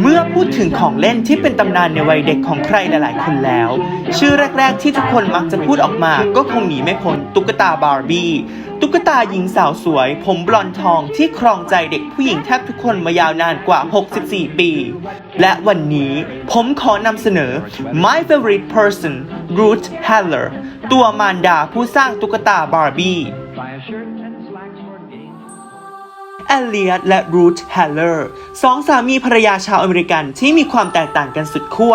เมื่อพูดถึงของเล่นที่เป็นตำนานในวัยเด็กของใครหลาย ๆ คนแล้ว ชื่อแรก ๆ ที่ทุกคนมักจะพูดออกมาก็คงหนีไม่พ้นตุ๊กตาบาร์บี้ตุ๊กตาหญิงสาวสวย ผมบลอนทองที่ครองใจเด็กผู้หญิงแทบทุกคนมายาวนานกว่า 64 ปี และวันนี้ผมขอนำเสนอ my favorite person Ruth Haller ตัวมารดาผู้สร้างตุ๊กตาบาร์บี้ แอลเลียตและรูธแฮลเลอร์สองสามีภรรยาชาวอเมริกันที่มีความแตกต่างกันสุดขั้ว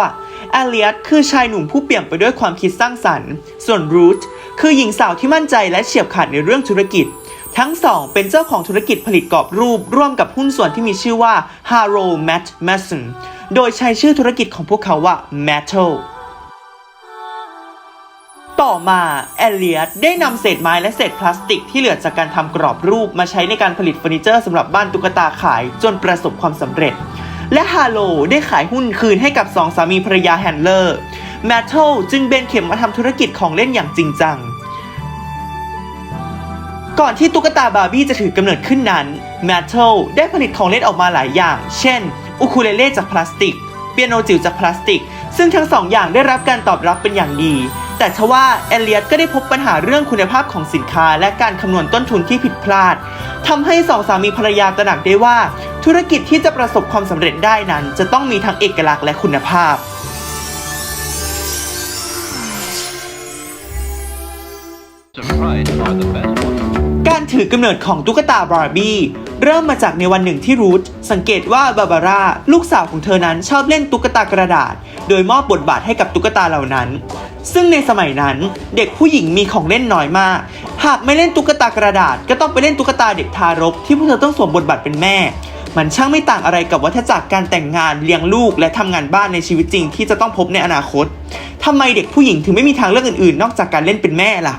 แอลเลียตคือชายหนุ่มผู้เปี่ยมไปด้วยความคิดสร้างสรรค์ ส่วนรูธคือหญิงสาวที่มั่นใจและเฉียบขาดในเรื่องธุรกิจ ทั้งสองเป็นเจ้าของธุรกิจผลิตกรอบรูปร่วมกับหุ้นส่วนที่มีชื่อว่า Harold Matt Mason โดยใช้ชื่อธุรกิจของพวกเขาว่า Metal อมาแอลเลียตได้นำเศษไม้และเศษพลาสติกที่เหลือจากการทำกรอบรูปมาใช้ในการผลิตเฟอร์นิเจอร์สำหรับบ้านตุ๊กตาขายจนประสบความสำเร็จ และฮาโลได้ขายหุ้นคืนให้กับสองสามีภรรยาแฮนเลอร์แมทเทลจึงเบนเข็มมาทำธุรกิจของเล่นอย่างจริงจัง ก่อนที่ตุ๊กตาบาร์บี้จะถือกำเนิดขึ้นนั้นแมทเทลได้ผลิตของเล่นออกมาหลายอย่าง เช่นอุคูเลเล่จากพลาสติก เปียโนจิ๋วจากพลาสติก ซึ่งทั้งสองอย่างได้รับการตอบรับเป็นอย่างดี แต่ทว่าเอเลียตก็ได้พบปัญหาเรื่องคุณภาพของสินค้า และการคำนวณต้นทุนที่ผิดพลาดทำให้สองสามีภรรยาตระหนักได้ว่า ธุรกิจที่จะประสบความสำเร็จได้นั้น จะต้องมีทั้งเอกลักษณ์และคุณภาพ Surprise are the best ones. การถือกำเนิดของตุ๊กตาบาร์บี้เริ่มมาจากในวันหนึ่งที่รูธสังเกตว่าบาบาร่าลูกสาวของเธอนั้นชอบเล่นตุ๊กตากระดาษ โดยมอบบทบาทให้กับตุ๊กตาเหล่านั้น ซึ่งในสมัยนั้นเด็กผู้หญิงมีของเล่นน้อยมาก หากไม่เล่นตุ๊กตากระดาษ ก็ต้องไปเล่นตุ๊กตาเด็กทารก ที่พวกเธอต้องสวมบทบาทเป็นแม่ มันช่างไม่ต่างอะไรกับวัฏจักรการแต่งงานเลี้ยงลูก และทำงานบ้านในชีวิตจริงที่จะต้องพบในอนาคตทำไมเด็กผู้หญิงถึงไม่มีทางเลือกอื่นๆ นอกจากการเล่นเป็นแม่ล่ะ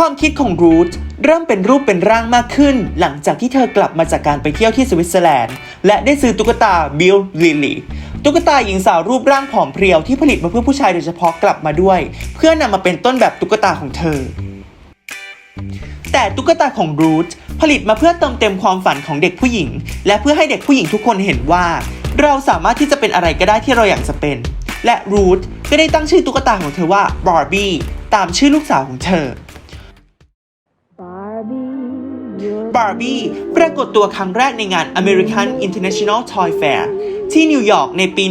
ความคิดของรูธเริ่มเป็นรูปเป็นร่างมากขึ้น หลังจากที่เธอกลับมาจากการไปเที่ยวที่สวิตเซอร์แลนด์ และได้ซื้อตุ๊กตาบิลลิลลี่ตุ๊กตาหญิงสาวรูปร่างผอมเพรียวที่ผลิตมาเพื่อผู้ชายโดยเฉพาะกลับมาด้วย เพื่อนำมาเป็นต้นแบบตุ๊กตาของเธอ แต่ตุ๊กตาของรูธผลิตมาเพื่อเติมเต็มความฝันของเด็กผู้หญิง และเพื่อให้เด็กผู้หญิงทุกคนเห็นว่า เราสามารถที่จะเป็นอะไรก็ได้ที่เราอยากจะเป็น และรูธก็ได้ตั้งชื่อตุ๊กตาของเธอว่าบาร์บี้ตามชื่อลูกสาวของเธอ บาร์บี้ปรากฏตัวครั้งแรกในงาน American International Toy Fair ที่นิวยอร์กในปี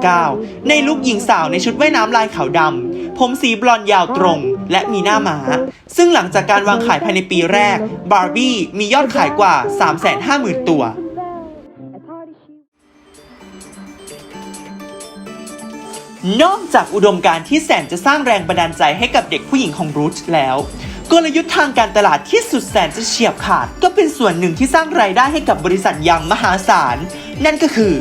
1959 ในลุคหญิงสาวในชุดว่ายน้ำลายขาวดำ ผมสีบลอนด์ยาวตรง และมีหน้าม้า ซึ่งหลังจากการวางขายภายในปีแรก บาร์บี้มียอดขายกว่า 350,000 ตัว นอกจากอุดมการที่แสนจะสร้างแรงบันดาลใจให้กับเด็กผู้หญิงของรูธแล้ว กลยุทธ์ทางการตลาดที่สุดแสนจะเฉียบขาด ก็เป็นส่วนหนึ่งที่สร้างรายได้ให้กับบริษัทอย่างมหาศาล นั่นก็คือ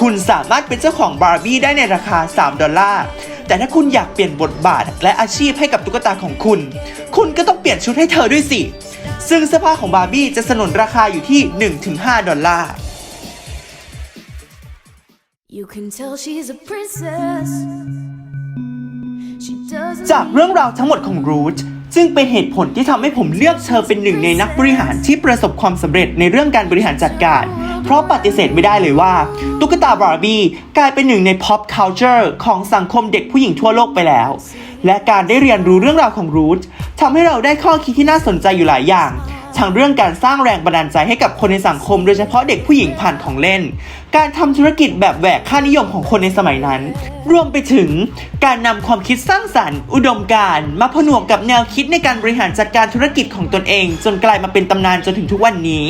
คุณสามารถเป็นเจ้าของบาร์บี้ได้ในราคา 3 ดอลลาร์ แต่ถ้าคุณอยากเปลี่ยนบทบาทและอาชีพให้กับตุ๊กตาของคุณ คุณก็ต้องเปลี่ยนชุดให้เธอด้วยสิ ซึ่งเสื้อผ้าของบาร์บี้จะสนนราคาอยู่ที่ 1-5 ดอลลาร์ You can tell she's a princess. She doesn't จากเรื่องราวทั้งหมดของรูธ จึงเป็นเหตุผลที่ทำให้ผมเลือกเธอเป็นหนึ่งในนักบริหารที่ประสบความสำเร็จในเรื่องการบริหารจัดการ เพราะปฏิเสธไม่ได้เลยว่า ตุ๊กตาบาร์บี้กลายเป็นหนึ่งใน pop culture ของสังคมเด็กผู้หญิงทั่วโลกไปแล้ว และการได้เรียนรู้เรื่องราวของรูธทำให้เราได้ข้อคิดที่น่าสนใจอยู่หลายอย่าง ทั้งเรื่องการสร้างแรงบันดาลใจให้กับคนในสังคม โดยเฉพาะเด็กผู้หญิงผ่านของเล่น การทำธุรกิจแบบแหวกค่านิยมของคนในสมัยนั้น รวมไปถึงการนำความคิดสร้างสรรค์ อุดมการณ์มาผนวกกับแนวคิดในการบริหารจัดการธุรกิจของตนเอง จนกลายมาเป็นตำนานจนถึงทุกวันนี้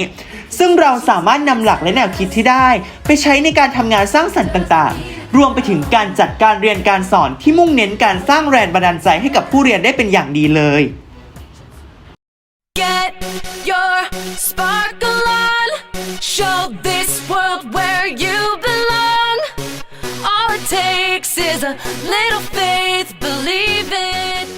ซึ่งเราสามารถนำหลักและแนวคิดที่ได้ ไปใช้ในการทำงานสร้างสรรค์ต่างๆรวมไปถึงการจัดการเรียนการสอนที่มุ่งเน้นการสร้างแรงบันดาลใจให้กับผู้เรียนได้เป็นอย่างดีเลย takes is a little faith, believe it.